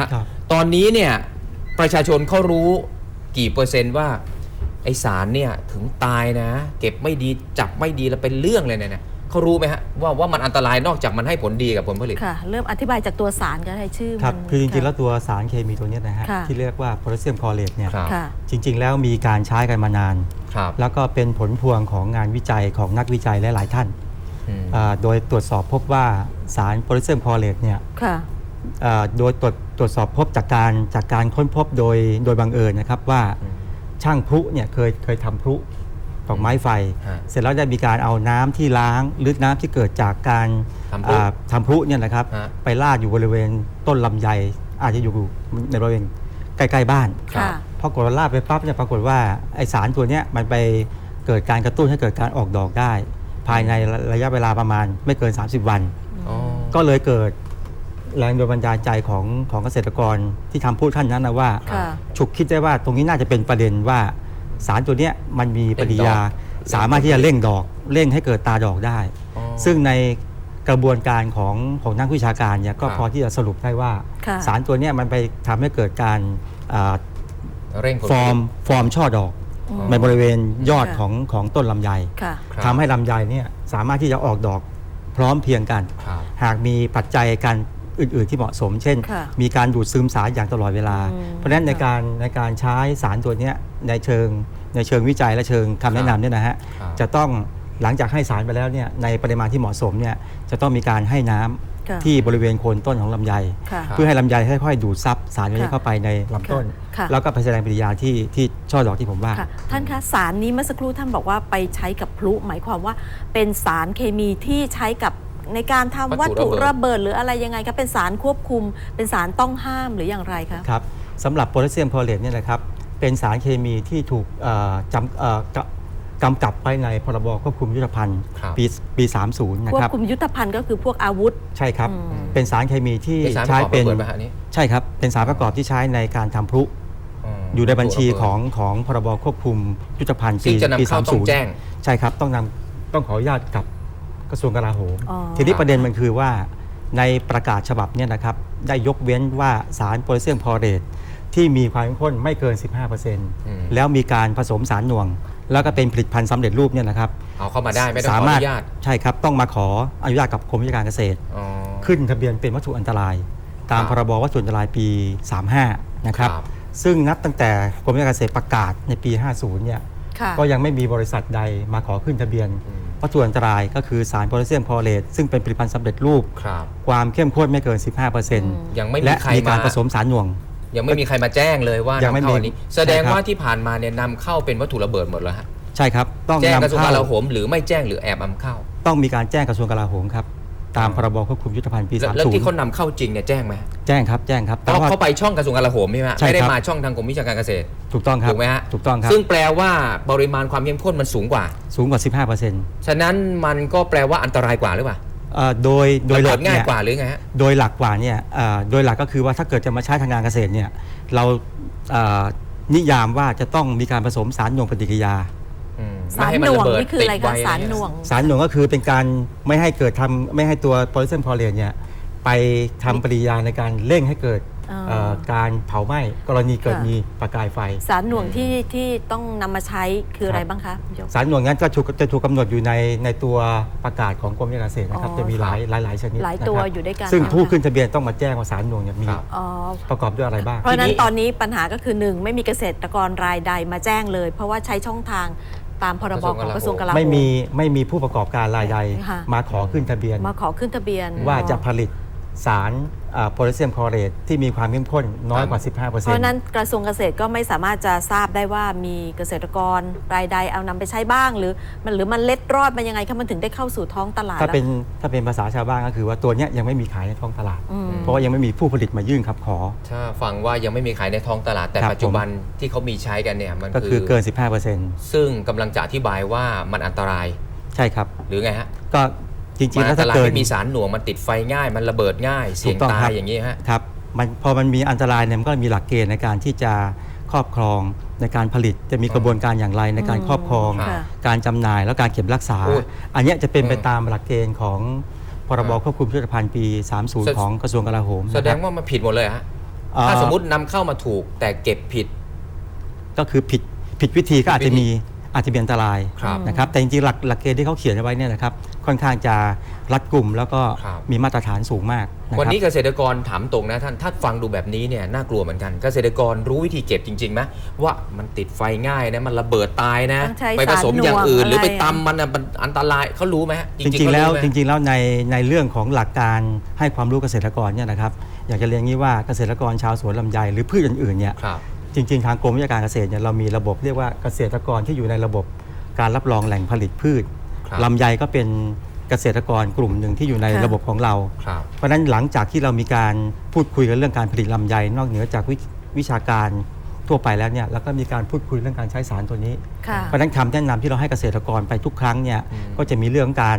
ฮะครับตอนนี้เนี่ยประชาชนเขารู้กี่เปอร์เซนต์ว่า ไอสารเนี่ยถึงตายนะ เก็บไม่ดีจับไม่ดีแล้วเป็นเรื่องเลยเนี่ยเขารู้ไหมฮะว่าว่ามันอันตรายนอกจากมันให้ผลดีกับผลผลิต ค่ะ เริ่มอธิบายจากตัวสารก็ได้ชื่อครับ Mm, คือจริงๆ uh, แล้วตัวสารเคมีตัวเนี้ยนะฮะค่ะ ที่เรียกว่าโพแทสเซียมคลอเรตเนี่ยครับ uh, 嗯啊 uh, ค่ะ จริง ๆ แล้วมีการใช้กันมานาน ครับแล้วก็เป็นผลพวงของงานวิจัยของนักวิจัยหลายๆท่านอืม อ่าโดยตรวจสอบพบว่าสารโพแทสเซียมคลอเรตเนี่ยค่ะอ่า โดยตรวจตรวจสอบพบจากการจากการค้นพบโดยโดยบังเอิญนะครับว่าอืมช่างพลุเนี่ยเคยเคยทำพลุดอกไม้ไฟฮะเสร็จแล้วได้มีการเอาน้ำที่ล้างหรือน้ำที่เกิดจากการทำพลุอ่าทำพลุเนี่ยนะครับฮะไปลาดอยู่บริเวณต้นลำไยอาจจะอยู่ในบริเวณใกล้ๆบ้านครับค่ะพอกดลาดไปปั๊บเนี่ยปรากฏว่าไอสารตัวเนี้ยมันไปเกิดการกระตุ้นให้เกิดการออกดอกได้ ภายในระยะเวลาประมาณไม่เกิน 30 วันอ๋อก็เลยเกิด แรงโดนบันดาลใจของของเกษตรกรที่ทำพูดท่านนั้นนะว่า ค่ะฉุกคิดได้ว่าตรงนี้น่าจะเป็นประเด็นว่า สารตัวเนี้ยมันมีปฏิกิริยา สามารถที่จะเร่งดอก เร่งให้เกิดตาดอกได้ อ๋อ ซึ่งในกระบวนการของของนักวิชาการเนี่ยก็ครับ พอที่จะสรุปได้ว่า ค่ะ สารตัวเนี้ยมันไปทำให้เกิดการอ่าเร่งผลผฟลิต อร์มฟอร์มช่อดอก อืม ในบริเวณยอดค่ะ ของของต้นลำไยค่ะ ครับ ทำให้ลำไยเนี่ยสามารถที่จะออกดอกพร้อมเพรียงกัน ครับ หากมีปัจจัยการ อื่น ๆ ที่เหมาะสม เช่น ค่ะมีการดูดซึมสารอย่างตลอดเวลา อืมเพราะฉะนั้นในการในการใช้สารตัวเนี้ยในเชิงในเชิงวิจัยและเชิงคำแนะนำเนี่ยนะฮะครับ จะต้องหลังจากให้สารไปแล้วเนี่ยในปริมาณที่เหมาะสมเนี่ยจะต้องมีการให้น้ำค่ะที่บริเวณโคนต้นของลำไย ค่ะ เพื่อให้ลำไยค่อยๆ ดูดซับสารตัวนี้ค่ะเข้าไปในลำต้น ค่ะ แล้วก็ไปแสดงปฏิกิริยาที่ที่ช่อดอกที่ผมว่า ค่ะท่านคะสารนี้เมื่อสักครู่ท่านบอกว่าไปใช้กับพลุหมายความว่าเป็นสารเคมีที่ใช้กับ ในการทำวัวัตตถุถุระระเบิเบิดดหรืออะไรยังไงคะเป็นสารควบคุม เป็นสารต้องห้ามหรืออย่างไรคะ ครับสำหรับโพแทสเซียมคลอเรตเนี่ยนะครับเป็นสารเคมีที่ถูกเอ่อจำเอ่อกะกำกับไว้ในพรบควบคุมยุทธภัณฑ์ครับ ปีปี 30 นะควคบรับ คุมยุทธภัณฑ์ก็คือพวกอาวุธ ใช่ครับ อืม เป็นสารเคมีที่เป็นสารประใช้กอบเป็นระเบิดไหมฮะอันนี้ใช่ครับเป็นสารประกอบที่ใช้ในการทำพลุ มอยู่ในบัญชีของของพรบควบคุมยุทธภัณฑ์ซึ่ปีงจะนำปีเข้าต้องแจ้งใช่ครับ ต้องนำต้องขออนุญาตกับก ระทรวงกลาโหมอ๋อ ทีนี้ประเด็นมันคือว่าในประกาศฉบับเนี่ยนะครับได้ยกเว้นว่าสารโพแทสเซียมคลอเรตที่มีความเข้มข้นไม่เกิน15%แล้วมีการผสมสารหน่วง แล้วก็เป็นผลิตภัณฑ์สำเร็จรูปเนี่ยนะครับ เอาเข้ามาได้ไม่ต้องขสาออมารถนุญาตใช่ครับต้องมาขออนุญาตกับกรมวิชาการเกษตร อ๋อ ขึ้นทะเบียนเป็นวัตถุอันตราย ตามครับพรบวัตถุอันตรายปี 35 นะครับ ครับ ซึ่งนับตั้งแต่กรมวิชาการเกษตรประกาศในปี 50 เนี่ย ค่ะ ก็ยังไม่มีบริษัทใดมาขอขึ้นทะเบียน อืม วัตถุอันตรายก็คือสารโพแทสเซียมคลอเรตซึ่งเป็นผลิตภัณฑ์สำเร็จรูป ครับ ความเข้มข้นไม่เกินม15%ยังไม่มีและใครมีการมาผสมสารหน่วง ยังไม่มีใครมาแจ้งเลยว่ายงไม่นำเข้ามีอันนี้ แสดงใช่ครับ ว่าที่ผ่านมาเนี่ยนำเข้าเป็นวัตถุระเบิดหมดแล้วฮะใช่ครับ ต้องแจ้งกระนำทรวงเข้ากลาโหมหรือไม่แจ้งหรือแอบนำเข้า ต้องมีการแจ้งกระทรวงกลาโหมครับ ตามพรบควบคุมยุทธภัณฑ์ปีแล้วแล้วที่เขา30นำเข้าจริงเนี่ยแจ้งไหมแจ้งครับแจ้งครับเพแต่ราะว่าเขาไปช่องกระทรวงกลาโหมใช่ไหมฮะใช่ไม่ได้ครับมาช่องทางกรมวิชาการเกษตร ถูกต้องครับถูกไหมฮะถูกต้องครับซึ่งแปลว่าปริมาณความเข้มข้นมันสูงกว่า สูงกว่า 15%ฉะนั้นมันก็แปลว่าอันตรายกว่าหรือเปล่าเอ่อโดยโดยระหเบิลัดกง่ายเนี่ยกว่าหรือไงฮะโดยหลักกว่าเนี่ยเอ่อโดยหลักก็คือว่าถ้าเกิดจะมาใช้ทางการเกษตรเนี่ยเราเอ่อนิยามว่าจะต้องมีการผสมสารหน่วงปฏิกิริยาอืม สารไม่หใมัน่วงระเบิดนี่คืออะไรติดคะว้สารหน่วง สารหน่วงก็คือเป็นการไม่ให้เกิดทำไม่ให้ตัวโพลิเซนพอเลียนเนี่ยไปทำปฏิกิริยาในการเร่งให้เกิดอ่าเอ่อการเผาไหม้กรณีเกิดค่ะมีประกายไฟ สารหน่วงที่ที่ต้องนำมาใช้คืออะไรบ้างคะยกสารหน่วงนั้นก็ถูกจะถูกกำหนดอยู่ในในตัวประกาศของกรมวิชาการเกษตรนะครับอ๋อจะมีหลายหลายหลายชนิดหลายตัวนะครับอยู่ด้วยกันซึ่งนะคะผู้ขึ้นทะเบียนต้องมาแจ้งว่าสารหน่วงเนี่ยมีครับอ๋อประกอบด้วยอะไรบ้าง เพราะฉะนั้ทีนนี้ตอนนี้ปัญหาก็คือหนึ่งไม่มีเกษตรกรรายใดมาแจ้งเลย เพราะว่าใช้ช่องทาง ตามพรบของกระทรวงกลาโหมไม่มีไม่มีผู้ประกอบการรายใด ค่ะ มาขอขึ้นทะเบียน มาขอขึ้นทะเบียน ว่าจะผลิต สารโพแทสเซียมคลอเรตที่มีความเข้มข้นน้อยกว่า 15%เพราะฉะนั้นกระทรวงเกษตรก็ไม่สามารถจะทราบได้ว่ามีเกษตรกรรายใดเอานำไปใช้บ้าง หรือมันหรือมันเล็ดรอดมายังไงคะมันถึงได้เข้าสู่ท้องตลาด ถ้าเป็นแล้วถ้าเป็นภาษาชาวบ้านก็คือว่าตัวเนี้ยยังไม่มีขายในท้องตลาดอืมเพราะว่ายังไม่มีผู้ผลิตมายื่นครับขอ ถ้าฟังว่ายังไม่มีขายในท้องตลาด แต่ครับปัจจุบันที่เขามีใช้กันเนี่ยมันก็คือเกินซึ่งกำลังจะอธิบายว่ามันอันตราย15%ใช่ครับ หรือไงฮะก็ จริมังนๆอัแล้วนตถ้ารายเกินไม่มีสารหน่วงมันติดไฟง่าย มันระเบิดง่ายเสี่ยงถูกต้องตาครัยบอย่างนี้ฮะครับมันพอมันมีอันตรายเนี่ยมันก็มีหลักเกณฑ์ในการที่จะครอบครองในการผลิตจะมีกระบวนการอย่างไรในการครอบครองค่ะการจำหน่ายแล้วการเก็บรักษาโอ้ยอันเนี้ยจะเป็นไปอืมตามหลักเกณฑ์ของพรบครับควบคุมผลิตภัณฑ์ปีแส30 ของกระทรวงกลาโหมแสดงนะครับว่ามันผิดหมดเลยฮะเอ่อถ้าสมมตินำเข้ามาถูกแต่เก็บผิด ก็คือผิดผิดวิธีก็อาจจะมีอาจจะมีอันตรายครับนะครับแต่จริงๆหลักหลักเกณฑ์ที่เขาเขียนเอาไว้เนี่ยนะครับ ค่อนข้างจะรัดกลุ่มแล้วก็ครับ มีมาตรฐานสูงมากะครับ วันนี้เกษตรกรถามตรงนะท่าน ถ้าฟังดูแบบนี้เนี่ยน่ากลัวเหมือนกัน เกษตรกรรู้วิธีเก็บจริงๆไหมว่ามันติดไฟง่ายนะมันระเบิดตายนะ ต้องใช้ไปผสมอย่างสารหน่วงอื่นหรือไปอะไรตำมันน่ะมันอันตรายเขารู้ไหมฮะจริงๆแล้วเขาจไหมริงๆแล้วในในเรื่องของหลักการให้ความรู้เกษตรกรเนี่ยนะครับอยากจะเรียนงี้ว่าเกษตรกรชาวสวนลำไยหรือพืชอื่นๆเนี่ยครับจริงๆทางกรมวิชาการเกษตรเนี่ยเรามีระบบเรียกว่าเกษตรกรที่อยู่ในระบบการรับรองแหล่งผลิตพืชครับ ลำไยก็เป็นเกษตรกรกลุ่มหนึ่งที่อยู่ในค่ะ ระบบของเรา ครับ เพราะฉะนั้นหลังจากที่เรามีการพูดคุยกันเรื่องการผลิตลำไย นอกเหนือจากวิวิชาการทั่วไปแล้วเนี่ยแล้วก็มีการพูดคุยเรื่องการใช้สารตัวนี้ ค่ะ เพราะฉะนั้นคำแนะนำที่เราให้เกษตรกรไปทุกครั้งเนี่ยอืม ก็จะมีเรื่องการ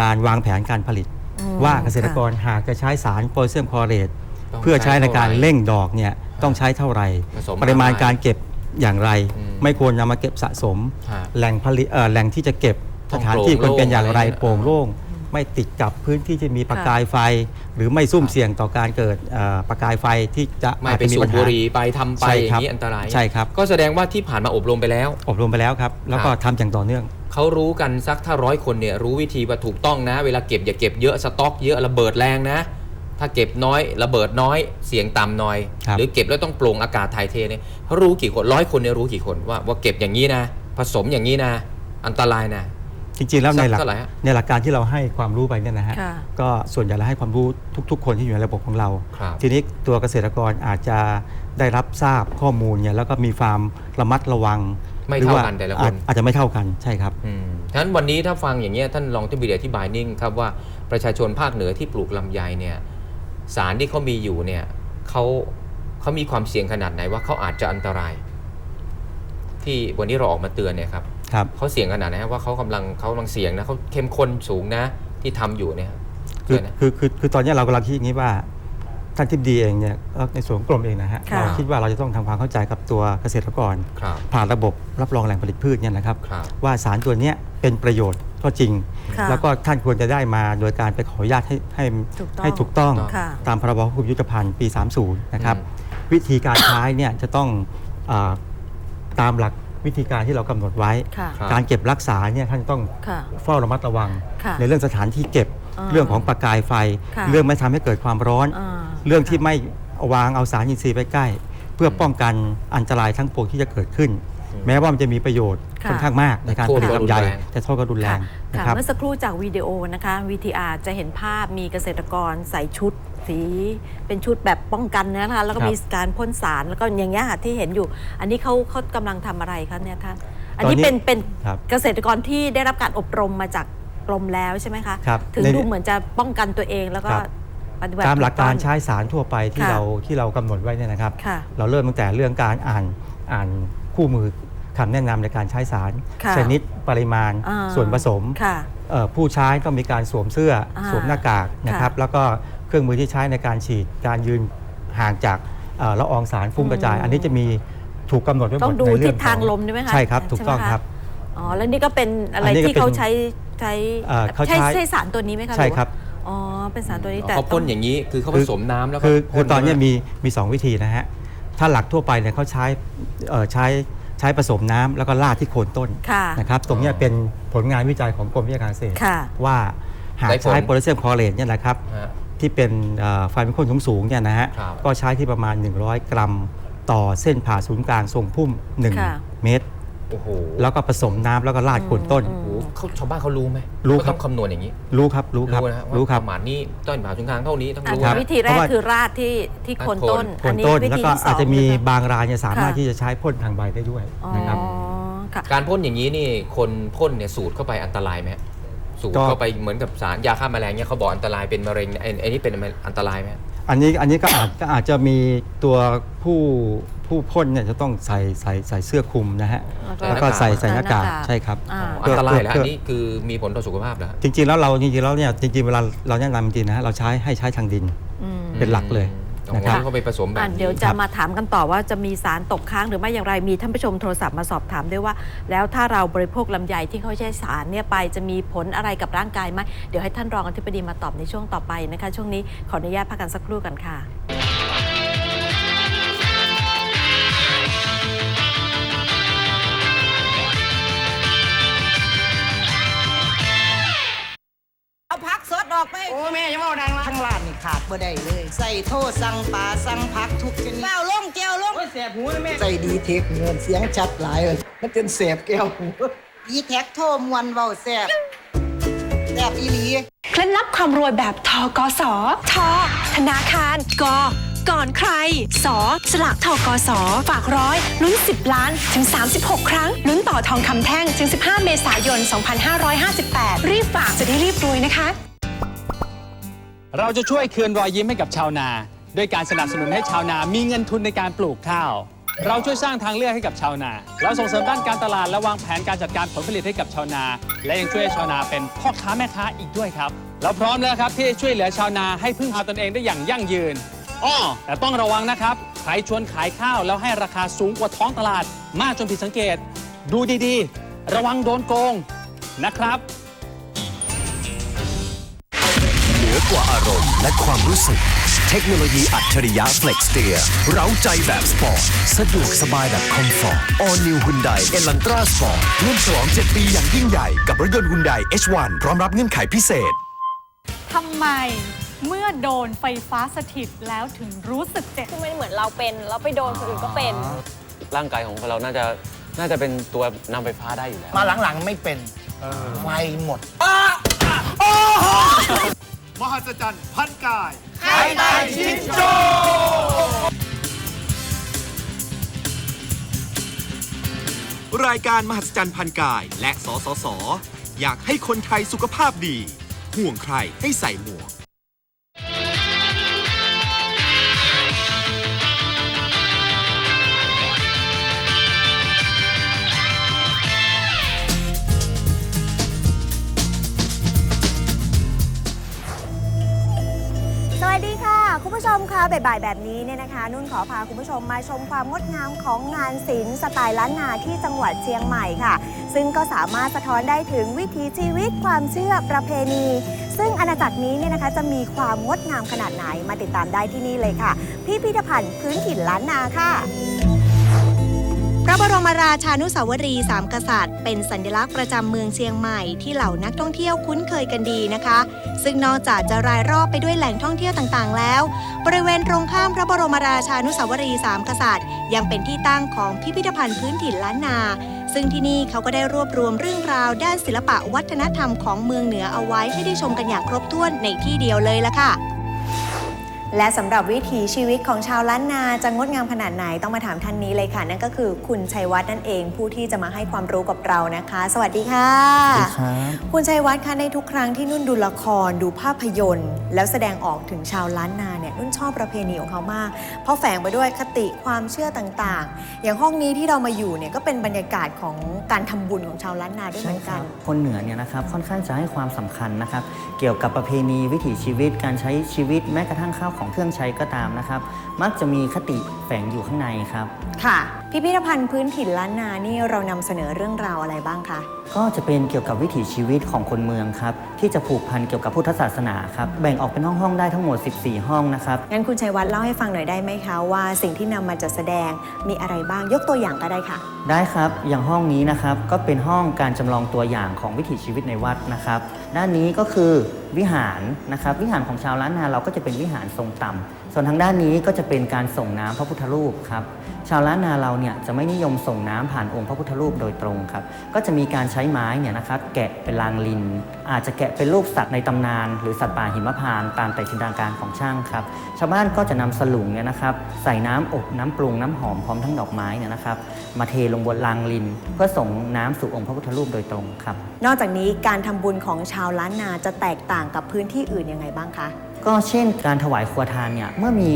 การวางแผนการผลิต อืมว่าเกษตรกรหากจะใช้สารโพแทสเซียมคลอเรตต้องเพื่อใช้ในการเท่าไหเร่งดอกเนี่ยต้องใช้เท่าไหร่ ผสมปริมาณอะไรการเก็บอย่างไร อืม ไม่ควรนำมาเก็บสะสม ฮะ แหล่งผลิตเอ่อแหล่งที่จะเก็บต้ สองถานที่ควรเป็นอย่างไรโปร่งโล่งโปร่งโล่งไม่ติดกับพื้นที่ที่มีประกายไฟ หรือไม่ซุ่มเสี่ยงต่อการเกิดเอ่อประกายไฟที่จะไม่อาจไปจะมีสูปับญบุหาหรี่ไปทำไปใช่อย่าครับงนี้อันตรายใช่ครับก็แสดงว่าที่ผ่านมาอบรมไปแล้ว อบรมไปแล้วครับ แล้วก็ครับทำอย่างต่อเนื่องเขารู้กันสักถ้าร้อยคนเนี่ยรู้วิธีว่าถูกต้องนะ เวลาเก็บอย่าเก็บเยอะสต็อกเยอะระเบิดแรงนะ ถ้าเก็บน้อยระเบิดน้อยเสียงต่ำหน่อยครับหรือเก็บแล้วต้องโปร่งอากาศถ่ายเทเนี่ยเขารู้กี่คนร้อยคนเนี่ยรู้กี่คนว่าว่าเก็บอย่างนี้นะ ผสมอย่างนี้นะ อันตรายนะ จริงๆแล้วในหลักสักเท่าไหร่ฮะ ในหลักการที่เราให้ความรู้ไปเนี่ยนะฮะค่ะ ก็ส่วนใหญ่เราให้ความรู้ทุก ๆ คนที่อยู่ในระบบของเรา ครับ ทีนี้ตัวเกษตรกรอาจจะได้รับทราบข้อมูลเนี่ยแล้วก็มีความระมัดระวังไม่หรือเท่าว่กันแต่ละคอาจนอาจจะไม่เท่ากันใช่ครับ อืมฉะนั้นวันนี้ถ้าฟังอย่างเงี้ยท่านรองที่บีเดียอธิบายนิ่งครับว่าประชาชนภาคเหนือที่ปลูกลำไยเนี่ยสารที่เขามีอยู่เนี่ยเขาเขามีความเสี่ยงขนาดไหนว่าเขาอาจจะอันตราย ที่วันนี้เราออกมาเตือนเนี่ยครับ ครับเขาเสี่ยงขนาดไหนฮะว่าเขากำลังเขากำลังเสี่ยงนะเขาเข้มข้นสูงนะที่ทำอยู่เนี่ยครับคือใช่นะคือคือคือตอนนี้เรากำลังคิดอย่างนี้ว่าท่านทิบดีเองเนี่ยเอ่อในส่วนของกรมเองนะฮะค่ะเราคิดว่าเราจะต้องทำความเข้าใจกับตัวเกษตรกรครับผ่านระบบรับรองแหล่งผลิตพืชเนี่ยนะครับครับว่าสารตัวเนี้ยเป็นประโยชน์ก็จริงค่ะแล้วก็ท่านควรจะได้มาโดยการไปขออนุญาตให้ให้ถูกต้องให้ถูกต้องค่ะตามพรบควบคุมยุทธภัณฑ์ปี 30 นะครับอืมวิธีการใช้เนี่ยจะต้องอาตามหลัก วิธีการที่เรากำหนดไว้ ค่ะ ครับ การเก็บรักษาเนี่ยท่านต้องค่ะ เฝ้าระมัดระวัง ค่ะในเรื่องสถานที่เก็บอ่าเรื่องของประกายไฟ ค่ะ เรื่องไม่ทำให้เกิดความร้อน อ่า เรื่องที่ไม่วางเอาสารอินทรีย์ไปใกล้ เพื่อป้องกันอันตรายทั้งปวงที่จะเกิดขึ้น แม้ว่ามันจะมีประโยชน์ค่ะ ค่อนข้างมากในการโทผษลิตก็รุนลำไยแรงแต่โทษก็รุนแรงค่ะนะค่ะครับ เมื่อสักครู่จากวิดีโอนะคะ VTR จะเห็นภาพมีเกษตรกรใส่ชุด สีเป็นชุดแบบป้องกันนะคะแล้วก็ครับมีการพ่นสารแล้วก็อย่างเงี้ยค่ะที่เห็นอยู่ อันนี้เขาเขากำลังทำอะไรคะเนี่ยท่านอันนี้ตอนนี้เป็นเป็นครับเกษตรกรที่ได้รับการอบรมมาจากกรมแล้วใช่ไหมคะครับถึงในดูเหมือนจะป้องกันตัวเองแล้วก็ครับปฏิบัติตามหลักการถูต้องใช้สารทั่วไปที่ค่ะเราที่เรากำหนดไว้เนี่ยนะครับค่ะเราเริ่มตั้งแต่เรื่องการอ่านอ่านคู่มือคำแนะนำในการใช้สารค่ะชนิดปริมาณอ่าส่วนผสมค่ะเอ่อผู้ใช้ต้องมีการสวมเสื้ออาสวมหน้ากากนะครับค่ะแล้วก็ เครื่องมือที่ใช้ในการฉีด การยืนห่างจากเอ่อละอองสารฟุ้งกระจายอืมอันนี้จะมีถูกกำหนดไว้หมต้อดงดูในเรื่ทิอศงทางของลมด้วยไหมคะใช่ครับถูกใช่ไหมต้องคะครับอ๋อแล้วนี่ก็เป็นอะไรอันนี้ก็ที่เขาเป็นใช้ใช้เอ่อเขาใช้ ใช้ใช้สารตัวนี้ไหมคะใช่หอว่าครับ อ๋อเป็นสารตัวนี้แต่เขาพ่นต้อย่างนี้คือเขาผสมน้ำแล้วก็คือพ่คือตอนเนี้ยใช่ไห มีมีสองวิธีนะฮะ ถ้าหลักทั่วไปเนี่ยเขาใช้เอ่อใช้ใช้ผสมน้ำแล้วก็ราดที่โคนต้นค่ะนะครับ ตรงเนี้ยเป็นผลงานวิจัยของกรมวิทยาการเกษตรค่ะ ว่าหากได้ผล ใช้โพแทสเซียมคลอเรตเนี่ยนะครับ ฮะ ที่เป็นเอ่อไฟเป็นข้นสูงๆเนี่ยนะฮะครับ ก็ใช้ที่ประมาณ 100 กรัม ต่อเส้นผ่าศูนย์กลางทรงพุ่ม ค่ะ 1 เมตร โอ้โหแล้วก็ผสมน้ำแล้วก็ราดโคนต้นอืมโอ้โหเขาชาวบ้านเขารู้ไหมรู้เขาครัต้บองคำนวณอย่างนี้รู้ครับรู้ครับนะฮะว่ารู้ครับประมาณนี้ต้นผ่าศูนย์กลางเท่านี้ต้องอันรู้นี้ครับ วิธีแรเพราะกว่าคือราดที่ที่โคนต้น โคอันนี้ต้นวิแล้วธีก็ที่สอาจจะมีใช่ไหคบางรายเนี่ยสามารถค่ะที่จะใช้พ่นทางใบได้ด้วยนะครับอ๋อค่ะ การพ่นอย่างนี้นี่คนพ่นเนี่ยสูดเข้าไปอันตรายไหมฮะ สูดก็ เข้าไปเหมือนกับสารยาฆ่าแมลงเนี่ยเขาบอกอันตรายเป็นมะเร็งไอ้ไอ้นี่เป็นอันตรายไหมฮะอันนี้อันนี้ก็อาจก็อาจจะมีตัวผู้ผู้พ่นเนี่ยจะต้องใส่ใส่ใส่เสื้อคลุมนะฮะแล้แล้ววก็ ก็ใส่ใส่หน้ากากหน้ากากใช่ครับ อ่า อันตรายเหรอเพื่อันนี้คือมีผลต่อสุขภาพเหรอฮะ จริงๆแล้วเราจริงๆแล้วเนี่ยจริงๆเวลาเราแนะนำจริงๆนะฮะเราใช้ให้ใช้ทางดินอืม เป็นหลักเลยอ๋อ นะครับเข้าไปผสมแบบนี้เดี๋ยวจะมาถามกันต่อว่าจะมีสารตกค้างหรือไม่อย่างไรมีท่านผู้ชมโทรศัพท์มาสอบถามด้วยว่า แล้วถ้าเราบริโภคลำไยที่เขาใช้สารเนี่ยไปจะมีผลอะไรกับร่างกายไหมเดี๋ยวให้ท่านรองอธิบดีมาตอบในช่วงต่อไปนะคะ ช่วงนี้ขออนุญาตพักกันสักครู่กันค่ะเอาพักสดออกไปโอ้แม่ยังว่า ป่าสั่งผักทุกชนิดเฝ้าลงแก้วลงแสบหูนะแม่ใส่ดีเทคเงินเสียงชัดหลายเลยมันเป็นเสพแก้วหูดีแท็กโทรมวนเว้าแซ่บแซ่บอีหลีเคล็ดลับความรวยแบบทกสทธนาคารกก่อนใคร สสลากทกสฝากร้อยลุ้น 10 ล้านถึง 36 ครั้ง ลุ้นต่อทองคำแท่งถึง 15 เมษายน 2558 รีบฝากจะได้รีบรวยนะคะ เราจะช่วยคืนรอยยิ้มให้กับชาวนา ด้วยการสนับสนุนให้ชาวนา มีเงินทุนในการปลูกข้าว เราช่วยสร้างทางเลือกให้กับชาวนา เราส่งเสริมด้านการตลาดและวางแผนการจัดการผลผลิตให้กับชาวนา และยังช่วยชาวนาเป็นพ่อค้าแม่ค้าอีกด้วยครับ เราพร้อมแล้วครับที่จะช่วยเหลือชาวนาให้พึ่งพาตนเองได้อย่างยั่งยืนอ้อแต่ต้องระวังนะครับใครชวนขายข้าวแล้วให้ราคาสูงกว่าท้องตลาด มากจนผิดสังเกต ดูดีๆ ระวังโดนโกงนะครับ กว่าอารมณ์ และความรู้สึก เทคโนโลยีอัจฉริยะ Flex Steer เร้าใจแบบสปอร์ต สะดวกสบายแบบคอมฟอร์ต All New Hyundai Elantra Sport ร่วมฉลอง 7 ปีอย่างยิ่งใหญ่ กับรถยนต์ Hyundai H1 พร้อมรับเงื่อนไขพิเศษทำไมเมื่อโดนไฟฟ้าสถิตแล้วถึงรู้สึกเจ็บ คือมันเหมือนเราเป็นแล้วไปโดนคนอื่นก็เป็น ร่างกายของเราน่าจะน่าจะเป็นตัวนำไฟฟ้าได้อยู่แล้ว มาหลังๆไม่เป็นไฟหมด มหัศจรรย์พันกายใครได้ชินโจ รายการมหัศจรรย์พันกาย และสสส อยากให้คนไทยสุขภาพดี ห่วงใครให้ใส่หมวก มคะบ่ายๆแบบนี้เนี่ยนะคะ นุ่นขอพาคุณผู้ชมมาชมความงดงามของงานศิลป์สไตล์ล้านนาที่จังหวัดเชียงใหม่ค่ะ ซึ่งก็สามารถสะท้อนได้ถึงวิถีชีวิตความเชื่อประเพณี ซึ่งอาณาจักรนี้เนี่ยนะคะจะมีความงดงามขนาดไหนมาติดตามได้ที่นี่เลยค่ะ พิพิธภัณฑ์พื้นถิ่นล้านนาค่ะ ระบรมราชานุสาวรีสามกษัตริย์ เป็นสัญลักษณ์ประจำเมืองเชียงใหม่ที่เหล่านักท่องเที่ยวคุ้นเคยกันดีนะคะ ซึ่งนอกจากจะรายรอบไปด้วยแหล่งท่องเที่ยวต่างๆ แล้ว บริเวณตรงข้ามพระบรมราชานุสาวรีสามกษัตริย์ ยังเป็นที่ตั้งของพิพิธภัณฑ์พื้นถิ่นล้านนา ซึ่งที่นี่เขาก็ได้รวบรวมเรื่องราวด้านศิลปะวัฒนธรรมของเมืองเหนือเอาไว้ให้ได้ชมกันอย่างครบถ้วนในที่เดียวเลยละค่ะ และสำหรับวิถีชีวิตของชาวล้านนาจะงดงามขนาดไหนต้องมาถามท่านนี้เลยค่ะ นั่นก็คือคุณชัยวัฒน์นั่นเองผู้ที่จะมาให้ความรู้กับเรานะคะ สวัสดีค่ะ คุณชัยวัฒน์คะในทุกครั้งที่นุ่นดูละครดูภาพยนตร์ แล้วแสดงออกถึงชาวล้านนาเนี่ยนุ่นชอบประเพณีของเขามาก เพราะแฝงไปด้วยคติความเชื่อต่างๆ อย่างห้องนี้ที่เรามาอยู่เนี่ยก็เป็นบรรยากาศของการทำบุญของชาวล้านนาด้วยเหมือนกัน คนเหนือเนี่ยนะครับค่อนข้างจะให้ความสำคัญนะครับเกี่ยวกับประเพณีวิถีชีวิตการใช้ชีวิตแม้กระทั่งข้าวของเครื่องใช้ก็ตามนะครับ มักจะมีคติแฝงอยู่ข้างในครับ ค่ะ พิพิธภัณฑ์พื้นถิ่นล้านนานี่เรานำเสนอเรื่องราวอะไรบ้างคะ ก็จะเป็นเกี่ยวกับวิถีชีวิตของคนเมืองครับ ที่จะผูกพันเกี่ยวกับพุทธศาสนาครับ แบ่งออกเป็นห้องๆได้ทั้งหมด 14 ห้องนะครับ งั้นคุณชัยวัฒน์เล่าให้ฟังหน่อยได้ไหมคะ ว่าสิ่งที่นำมาจัดแสดงมีอะไรบ้างยกตัวอย่างก็ได้ค่ะ ได้ครับ อย่างห้องนี้นะครับ ก็เป็นห้องการจำลองตัวอย่างของวิถีชีวิตในวัดนะครับ ด้านนี้ก็คือวิหารนะครับ วิหารของชาวล้านนาเราก็จะเป็นวิหารทรงต่ำ ส่วนทางด้านนี้ก็จะเป็นการส่งน้ำพระพุทธรูปครับชาวล้านนาเราเนี่ยจะไม่นิยมส่งน้ำผ่านองค์พระพุทธรูปโดยตรงครับก็จะมีการใช้ไม้เนี่ยนะครับแกะเป็นรางลิน อาจจะแกะเป็นรูปสัตว์ในตำนาน หรือสัตว์ป่าหิมพานต์ตามแต่จินตนาการของช่างครับชาวบ้านก็จะนำสลุงเนี่ยนะครับใส่น้ำอบน้ำปรุงน้ำหอมพร้อมทั้งดอกไม้เนี่ยนะครับมาเทลงบนรางลิน เพื่อส่งน้ำสู่องค์พระพุทธรูปโดยตรงครับนอกจากนี้การทำบุญของชาวล้านนาจะแตกต่างกับพื้นที่อื่นยังไงบ้างคะ ก็เช่นการถวายครัวทานเนี่ยเมื่อมี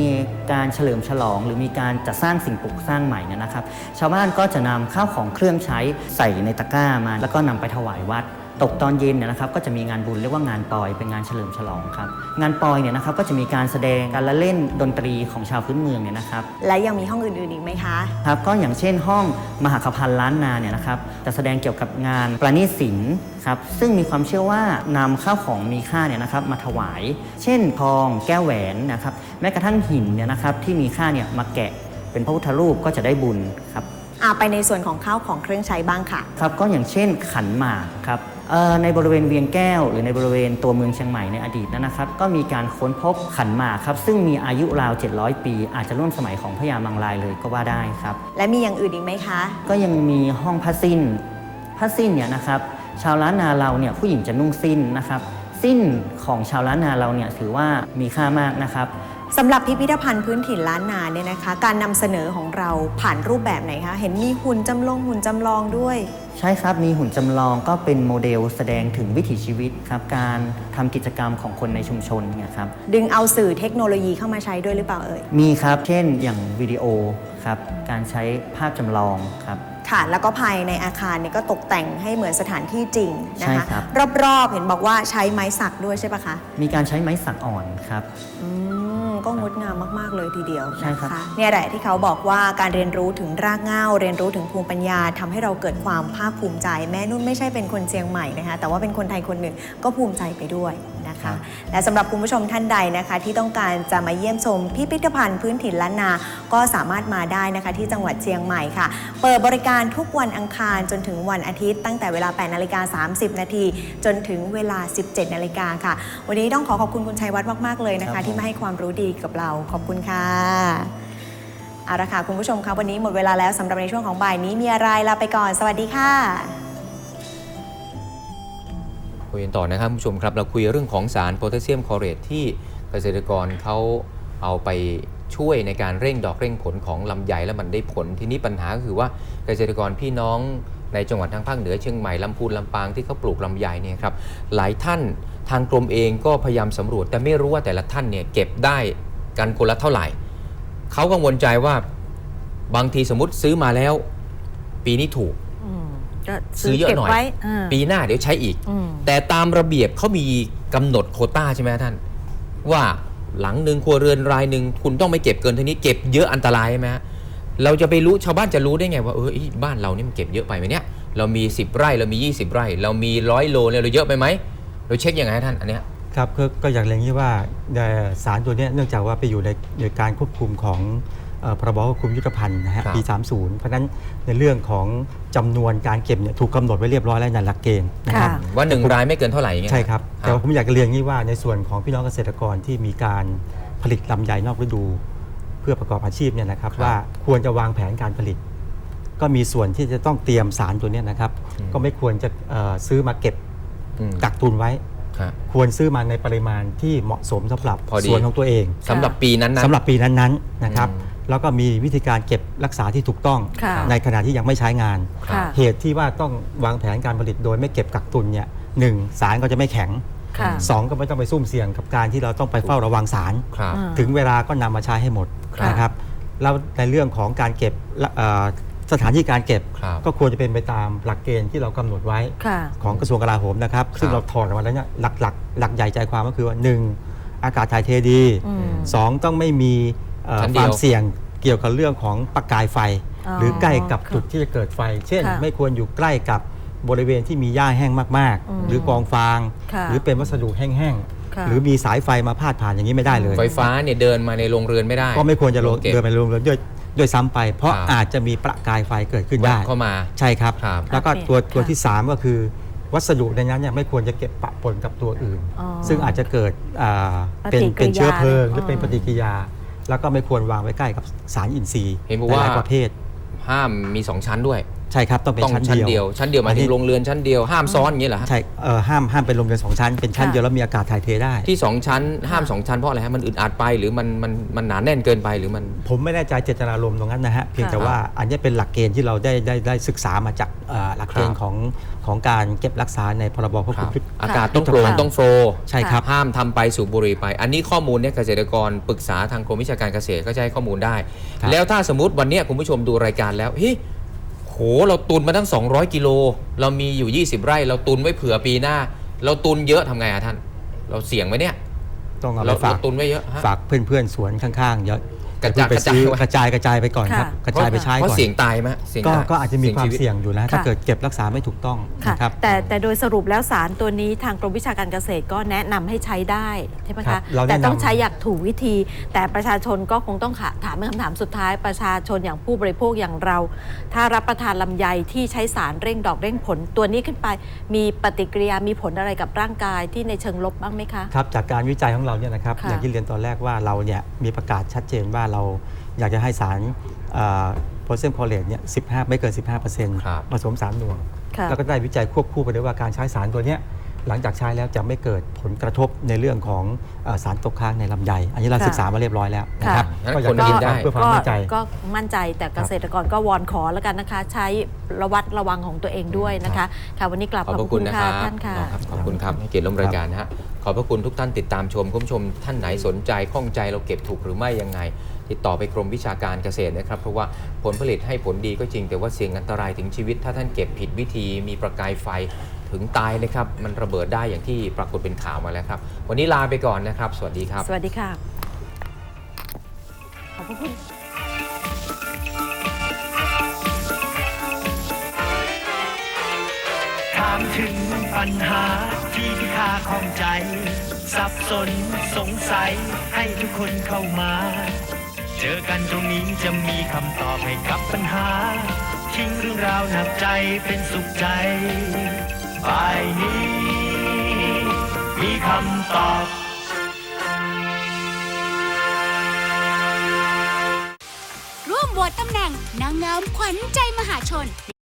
การเฉลิมฉลอง หรือมีการจัดสร้างสิ่งปลูกสร้างใหม่เนี่ยนะครับ ชาวบ้านก็จะนำข้าวของเครื่องใช้ใส่ในตะกร้ามา แล้วก็นำไปถวายวัด ตกตอนเย็นเนี่ยนะครับก็จะมีงานบุญเรียกว่างานปอยเป็นงานเฉลิมฉลองครับงานปอยเนี่ยนะครับก็จะมีการแสดงการละเล่นดนตรีของชาวพื้นเมืองเนี่ยนะครับและยังมีห้องอื่นๆอีกไหมคะครับก็อย่างเช่นห้องมหาคพันธ์ล้านนาเนี่ยนะครับจะแสดงเกี่ยวกับงานประณีตศิลป์ครับซึ่งมีความเชื่อว่านำข้าวของมีค่าเนี่ยนะครับมาถวาย เช่นทองแก้วแหวนนะครับแม้กระทั่งหินเนี่ยนะครับที่มีค่าเนี่ยมาแกะเป็นพระพุทธรูปก็จะได้บุญครับอ่าไปในส่วนของข้าวของเครื่องใช้บ้างค่ะ ครับก็อย่างเช่นขันหมากครับเอ่อ ในบริเวณเวียงแก้ว หรือในบริเวณตัวเมืองเชียงใหม่ในอดีตนั้นนะครับ ก็มีการค้นพบขันหมากครับ ซึ่งมีอายุราว 700 ปี อาจจะร่วมสมัยของพญามังรายเลยก็ว่าได้ครับ และมีอย่างอื่นอีกไหมคะ ก็ยังมีห้องผ้าสิ้นผ้าสิ้นเนี่ยนะครับชาวล้านนาเราเนี่ยผู้หญิงจะนุ่งสิ้นนะครับ สิ้นของชาวล้านนาเราเนี่ยถือว่ามีค่ามากนะครับ สำหรับพิพิธภัณฑ์พื้นถิ่นล้านนาเนี่ยนะคะ การนำเสนอของเราผ่านรูปแบบไหนคะ เห็นมีหุ่นจำลองหุ่นจำลองด้วย ใช่ครับมีหุ่นจำลองก็เป็นโมเดลแสดงถึงวิถีชีวิตครับ การทำกิจกรรมของคนในชุมชนเนี่ยครับ ดึงเอาสื่อเทคโนโลยีเข้ามาใช้ด้วยหรือเปล่าเอ่ย มีครับ เช่นอย่างวิดีโอครับ การใช้ภาพจำลองครับค่ะแล้วก็ภายในอาคารเนี่ยก็ตกแต่งให้เหมือนสถานที่จริงนะใช่คะครับรอบๆเห็นบอกว่าใช้ไม้สักด้วยใช่ปะคะ มีการใช้ไม้สักอ่อนครับอืม ก็งดงามมาก ๆ เลยทีเดียวใช่ครับนะคะเนี่ยแหละที่เขาบอกว่าการเรียนรู้ถึงรากเหง้า เรียนรู้ถึงภูมิปัญญาทำให้เราเกิดความภาคภูมิใจ แม้นุ่นไม่ใช่เป็นคนเชียงใหม่นะคะแต่ว่าเป็นคนไทยคนหนึ่งก็ภูมิใจไปด้วย นะคะ และสำหรับคุณผู้ชมท่านใดนะคะ ที่ต้องการจะมาเยี่ยมชมพิพิธภัณฑ์พื้นถิ่นล้านนา ก็สามารถมาได้นะคะที่จังหวัดเชียงใหม่ค่ะ เปิดบริการทุกวันอังคารจนถึงวันอาทิตย์ ตั้งแต่เวลา 8 นาฬิกา 30 นาทีจนถึงเวลา 17 นาฬิกาค่ะ วันนี้ต้องขอขอบคุณคุณชัยวัฒน์มาก ๆ เลยนะครัคะบผมที่มาให้ความรู้ดีกับเราขอบคุณค่ะเอาละค่ะคุณผู้ชมคะวันนี้หมดเวลาแล้วสำหรับในช่วงของบ่ายนี้มีอะไรลาไปก่อน สวัสดีค่ะ คุยกันต่อนะครับผู้ชมครับ เราคุยเรื่องของสารโพแทสเซียมคลอเรตที่เกษตรกรเขาเอาไปช่วยในการเร่งดอกเร่งผลของลำไยแล้วมันได้ผล ทีนี้ปัญหาก็คือว่าเกษตรกรพี่น้องในจังหวัดทางภาคเหนือเชียงใหม่ลำพูนลำปางที่เขาปลูกลำไยเนี่ยครับหลายท่านทางกรมเองก็พยายามสำรวจ แต่ไม่รู้ว่าแต่ละท่านเนี่ยเก็บได้กันคนละเท่าไหร่เขากังวลใจว่าบางทีสมมติซื้อมาแล้ว ปีนี้ถูก ซื้อเยอะหน่อยก็บไว้าปีหน้าเดี๋ยวใช้อีกอืมแต่ตามระเบียบเขามีกำหนดโควต้าใช่ไหมท่าน ว่าหลังหนึ่งครัวเรือนรายหนึ่งคุณต้องไม่เก็บเกินเท่านี้เก็บเยอะอันตรายใช่ไหมฮะเราจะไปรู้ชาวบ้านจะรู้ได้ไงว่าเอออีบ้านเรานี่มันเก็บเยอะไปไหมเนี่ยเรามี 10 ไร่เรามี 20 ไร่ เรามีร้อยโลเนี่ยเราเยอะไปไหมเราเช็คยังไงฮะท่านอันเนี้ยครับก็ก็อย่างเรียนอย่างนี้ว่าเอ่อสารตัวเนี้ยเนื่องจากว่าไปอยู่ในในการควบคุมของเอ่อ พรบควบคุมยุทธภัณฑ์นะฮะครับปี 30 เพราะฉะนั้นในเรื่องของจำนวนการเก็บเนี่ยถูกกำหนดไว้เรียบร้อยแล้วในหลักเกณฑ์นะครับค่ะว่าหนึ่งรายไม่เกินเท่าไหร่อย่างเงี้ยใช่ครับคแต่รับว่าผมอยากจะเรียนอย่างนี้ว่าในส่วนของพี่น้องเกษตรกรที่มีการผลิตลำไยนอกฤดู เพื่อประกอบอาชีพเนี่ยนะครับครับว่าควรจะวางแผนการผลิต ก็มีส่วนที่จะต้องเตรียมสารตัวเนี้ยนะครับอืมก็ไม่ควรจะเอ่อซื้อมาเก็บอืมกักตุนไว้ครับควรซื้อมาในปริมาณที่เหมาะสมสำหรับพอดีส่วนของตัวเองสำหรับปีนั้นนะสำหรับปีนั้นๆนะครับอืม แล้วก็มีวิธีการเก็บรักษาที่ถูกต้องค่ะในขณะที่ยังไม่ใช้งาน ค่ะเหตุที่ว่าต้องวางแผนการผลิตโดยไม่เก็บกักตุนเนี่ยหนึ่งสารก็จะไม่แข็งค่ะ สองก็ไม่ต้องไปซุ่มเสี่ยงกับการที่เราต้องไปเฝ้าระวังสาร ครับ อ่า ถึงเวลาก็นำมาใช้ให้หมดครับ นะครับแล้วในเรื่องของการเก็บละเอ่อสถานที่การเก็บ ครับ ก็ควรจะเป็นไปตามหลักเกณฑ์ที่เรากำหนดไว้ ค่ะ ของกระทรวงกลาโหมนะครับ ซึ่งเราถอดออกมาแล้วเนี่ยหลักหลักหลักใหญ่ใจความก็คือว่าหนึ่งอากาศถ่ายเทดีอืม สองต้องไม่มีเอ่อ ชั้นคเดียววามเสี่ยงเกี่ยวกับเรื่องของประกายไฟ อ๋อหรือใกล้กับค่ะจุดที่จะเกิดไฟ เช่น ค่ะไม่ควรอยู่ใกล้กับบริเวณที่มีหญ้าแห้งมากอืมๆ หรือกองฟาง ค่ะหรือเป็นวัสดุแห้งค่ะ ๆหรือมีสายไฟมาพาดผ่านอย่างนี้ไม่ได้เลย ไฟฟ้าเนี่ยเดินมาในโรงเรือนไม่ได้ก็ไม่ควรจะลงโอคเดินไปลงเรือนด้วยด้วยซ้ำไป เพราะครับ อาจจะมีประกายไฟเกิดขึ้นแวได้บเข้ามา ใช่ครับ ครับ แล้วก็โอเคตัวตัวค่ะที่ 3 ก็คือวัสดุในนั้นเนี่ยไม่ควรจะเก็บปะปนกับตัวอื่น อ๋อซึ่งอาจจะเกิดอ่าเป็นปฏิกิริยาเป็นเชื้อเพลิงหรืออ๋อเป็นปฏิกิริยา แล้วก็ไม่ควรวางไว้ใกล้กับสารอินทรีย์เห็นบอกว่าหลายๆประเภทห้ามมีสองชั้นด้วย ใช่ครับต้องเป็นต้องชั้นชั้นเดีเดียยว ว ชั้นเดียวหมายถึงโรงเรือนชั้นเดียวห้ามซ้อนอย่างนี้เหรอฮะใช่เอ่อห้ามห้ามเป็นโรงเรือนสองชั้น เป็นชั้นค่ะ เดียวแล้วมีอากาศถ่ายเทได้ ที่สองชั้นห้ามสองชั้นเพราะอะไรฮะมันอึดอัดไปหรือมันมันมันหนาแน่นเกินไปหรือมัน ผมไม่แน่ใจเจตนารมณ์ตรงนั้นนะฮะเพียงแต่ค่ะว่าอันนี้เป็นหลักเกณฑ์ที่เราได้ได้ได้ศึกษามาจากเอ่อหลักเกณฑ์ครับของของการเก็บรักษาในพรบควบคคุรัมบพฤติอากาศต้องโปร่งค่ะต้องโฟลว์ใช่ครับ ห้ามทำไปสูบบุหรี่ไป อันนี้ข้อมูลเนี่ยเกษตรกรปรึกษาทางกรมวิชาการเกษตรก็จะให้ข้อมูลได้ครับแล้วถ้าสมมติวันเนี้ยคุณผู้ชมดูรายการแล้วเฮ้ย โหเราตุนมาตั้ง 200 กิโล เรามีอยู่ 20 ไร่ เราตุนไว้เผื่อปีหน้า เราตุนเยอะทำไงอะท่าน เราเสี่ยงไหมเนี่ย ต้องเอาเราไปฝากเราตุนไว้เยอะฮะ ฝากเพื่อนๆสวนข้างๆเยอะ กระจายไปกระจายซื้อไว้กระจายกระจายไปก่อนครับค่ะกระจายไปใช้เพก่อราะนเสี่ยงตายไหมเสี่ยงก็ตายก็อาจจะมีความชีวิตเสี่ยงอยู่นะ ถ้าค่ะเกิดเก็บรักษาไม่ถูกต้องค่ะนะครับแต่แต่โดยสรุปแล้วสารตัวนี้ทางกรมวิชาการเกษตรก็แนะนำให้ใช้ได้ใช่ไหมครัคะบเราแนะนำแต่ต้องใช้อย่างถูกวิธี แต่ประชาชนก็คงต้องค่ะถามเป็นคำถามสุดท้ายประชาชนอย่างผู้บริโภคอย่างเรา ถ้ารับประทานลำไยที่ใช้สารเร่งดอกเร่งผลตัวนี้ขึ้นไป มีปฏิกิริยามีผลอะไรกับร่างกายที่ในเชิงลบบ้างไหมคะครับจากการวิจัยของเราเนี่ยนะครับค่ะอย่างที่เรียนตอนแรกว่าเราเนี่ยมีประกาศชัดเจนว่าเราอยากจะให้สารโพแทสเซียมคลอเรตเนี่ย15 ไม่เกิน 15%ผสมสารหน่วงค่ะแล้วก็ได้วิจัยควบคู่ไปด้วยว่าการใช้สารตัวเนี้ยหลังจากใช้แล้วจะไม่เกิดผลกระทบในเรื่องของเอ่อสารตกค้างในลำไย อันนี้เราค่ะศึกษามาเรียบร้อยแล้วนะครับค่ะก็อยากคนจะกินได้เพื่อความมั่นใจก็มั่นใจแต่เกษตรกรก็วอนขอแล้วกันนะคะ ใช้ระวัดระวังของตัวเองด้วยนะคะค่ะวันนี้กลับขอบขพอบระคุคุณณนะคค่ะรับท่านค่ะครับขอบคุณครับให้เกียรติร่วมรายการนะฮะขอบพระคุณทุกท่านติดตามชมคุณผู้ชมท่านไหนสนใจข้องใจเราเก็บถูกหรือไม่ยังไง ติดต่อไปกรมวิชาการเกษตรนะครับ เพราะว่าผลผลิตให้ผลดีก็จริง แต่ว่าเสี่ยงอันตรายถึงชีวิต ถ้าท่านเก็บผิดวิธีมีประกายไฟถึงตายนะครับ มันระเบิดได้อย่างที่ปรากฏเป็นข่าวมาแล้วครับ วันนี้ลาไปก่อนนะครับ สวัสดีครับ สวัสดีค่ะ ขอบพระคุณถามถึงปัญหาที่พิคาข้องใจ สับสนสงสัยให้ทุกคนเข้ามาเจอกันตรงนี้จะมีคำตอบให้กับปัญหา ทิ้งเรื่องราวหนักใจเป็นสุขใจบายนี้ มีคำตอบร่วมโหวตตำแหน่งนางงามขวัญใจมหาชน